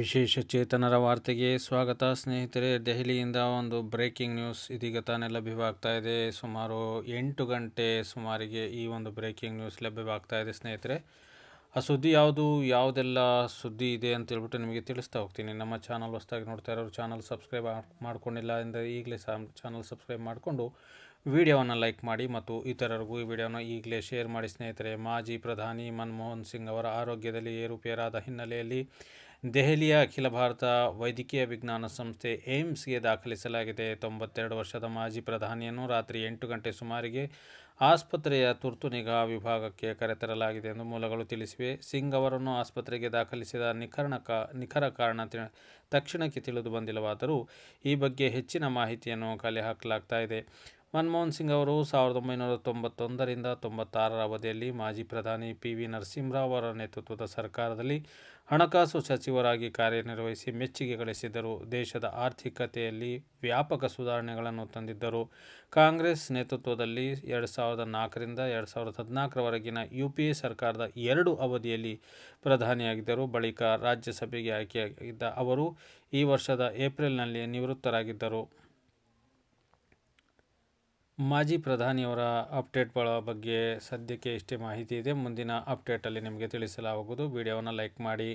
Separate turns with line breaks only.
ವಿಶೇಷ ಚೇತನರ ವಾರ್ತೆಗೆ ಸ್ವಾಗತ. ಸ್ನೇಹಿತರೆ, ದೆಹಲಿಯಿಂದ ಒಂದು ಬ್ರೇಕಿಂಗ್ ನ್ಯೂಸ್ ಇದೀಗ ತಾನೇ ಲಭ್ಯವಾಗ್ತಾ ಇದೆ. ಸುಮಾರು ಎಂಟು ಗಂಟೆ ಸುಮಾರಿಗೆ ಈ ಒಂದು ಬ್ರೇಕಿಂಗ್ ನ್ಯೂಸ್ ಲಭ್ಯವಾಗ್ತಾ ಇದೆ ಸ್ನೇಹಿತರೆ. ಆ ಸುದ್ದಿ ಯಾವುದು, ಯಾವುದೆಲ್ಲ ಸುದ್ದಿ ಇದೆ ಅಂತ ಹೇಳ್ಬಿಟ್ಟು ನಿಮಗೆ ತಿಳಿಸ್ತಾ ಹೋಗ್ತೀನಿ. ನಮ್ಮ ಚಾನಲ್ ಹೊಸದಾಗಿ ನೋಡ್ತಾ ಇರೋರು ಚಾನಲ್ ಸಬ್ಸ್ಕ್ರೈಬ್ ಮಾಡ್ಕೊಂಡಿಲ್ಲ ಅಂದರೆ ಈಗಲೇ ಸಹ ಚಾನಲ್ ಸಬ್ಸ್ಕ್ರೈಬ್ ಮಾಡಿಕೊಂಡು ವಿಡಿಯೋವನ್ನು ಲೈಕ್ ಮಾಡಿ ಮತ್ತು ಇತರರಿಗೂ ಈ ವಿಡಿಯೋನ ಈಗಲೇ ಶೇರ್ ಮಾಡಿ ಸ್ನೇಹಿತರೆ. ಮಾಜಿ ಪ್ರಧಾನಿ ಮನಮೋಹನ್ ಸಿಂಗ್ ಅವರ ಆರೋಗ್ಯದಲ್ಲಿ ಏರುಪೇರಾದ ಹಿನ್ನೆಲೆಯಲ್ಲಿ ದೆಹಲಿಯ ಅಖಿಲ ಭಾರತ ವೈದ್ಯಕೀಯ ವಿಜ್ಞಾನ ಸಂಸ್ಥೆ ಏಮ್ಸ್ಗೆ ದಾಖಲಿಸಲಾಗಿದೆ. ತೊಂಬತ್ತೆರಡು ವರ್ಷದ ಮಾಜಿ ಪ್ರಧಾನಿಯನ್ನು ರಾತ್ರಿ ಎಂಟು ಗಂಟೆ ಸುಮಾರಿಗೆ ಆಸ್ಪತ್ರೆಯ ತುರ್ತು ನಿಗಾ ವಿಭಾಗಕ್ಕೆ ಕರೆತರಲಾಗಿದೆ ಎಂದು ಮೂಲಗಳು ತಿಳಿಸಿವೆ. ಸಿಂಗ್ ಅವರನ್ನು ಆಸ್ಪತ್ರೆಗೆ ದಾಖಲಿಸಿದ ನಿಖರಣ ನಿಖರ ಕಾರಣ ತಕ್ಷಣಕ್ಕೆ ತಿಳಿದು ಬಂದಿಲ್ಲವಾದರೂ ಈ ಬಗ್ಗೆ ಹೆಚ್ಚಿನ ಮಾಹಿತಿಯನ್ನು ಕಲೆ ಹಾಕಲಾಗ್ತಾ ಇದೆ. ಮನಮೋಹನ್ ಸಿಂಗ್ ಅವರು ಸಾವಿರದ ಒಂಬೈನೂರ ತೊಂಬತ್ತೊಂದರಿಂದ ತೊಂಬತ್ತಾರರ ಅವಧಿಯಲ್ಲಿ ಮಾಜಿ ಪ್ರಧಾನಿ ಪಿ ವಿ ನರಸಿಂಹರಾವ್ ಅವರ ನೇತೃತ್ವದ ಸರ್ಕಾರದಲ್ಲಿ ಹಣಕಾಸು ಸಚಿವರಾಗಿ ಕಾರ್ಯನಿರ್ವಹಿಸಿ ಮೆಚ್ಚುಗೆ ಗಳಿಸಿದ್ದರು. ದೇಶದ ಆರ್ಥಿಕತೆಯಲ್ಲಿ ವ್ಯಾಪಕ ಸುಧಾರಣೆಗಳನ್ನು ತಂದಿದ್ದರು. ಕಾಂಗ್ರೆಸ್ ನೇತೃತ್ವದಲ್ಲಿ ಎರಡು ಸಾವಿರದ ನಾಲ್ಕರಿಂದ ಎರಡು ಸಾವಿರದ ಹದಿನಾಲ್ಕರವರೆಗಿನ ಯು ಪಿ ಎ ಸರ್ಕಾರದ ಎರಡು ಅವಧಿಯಲ್ಲಿ ಪ್ರಧಾನಿಯಾಗಿದ್ದರು. ಬಳಿಕ ರಾಜ್ಯಸಭೆಗೆ ಆಯ್ಕೆಯಾಗಿದ್ದ ಅವರು ಈ ವರ್ಷದ ಏಪ್ರಿಲ್ನಲ್ಲಿ ನಿವೃತ್ತರಾಗಿದ್ದರು. ಮಾಜಿ ಪ್ರಧಾನಿಯವರ ಅಪ್ಡೇಟ್ಗಳ ಬಗ್ಗೆ ಸದ್ಯಕ್ಕೆ ಇಷ್ಟೇ ಮಾಹಿತಿ ಇದೆ, ಮುಂದಿನ ಅಪ್ಡೇಟಲ್ಲಿ ನಿಮಗೆ ತಿಳಿಸಲಾಗುವುದು. ವಿಡಿಯೋವನ್ನು ಲೈಕ್ ಮಾಡಿ.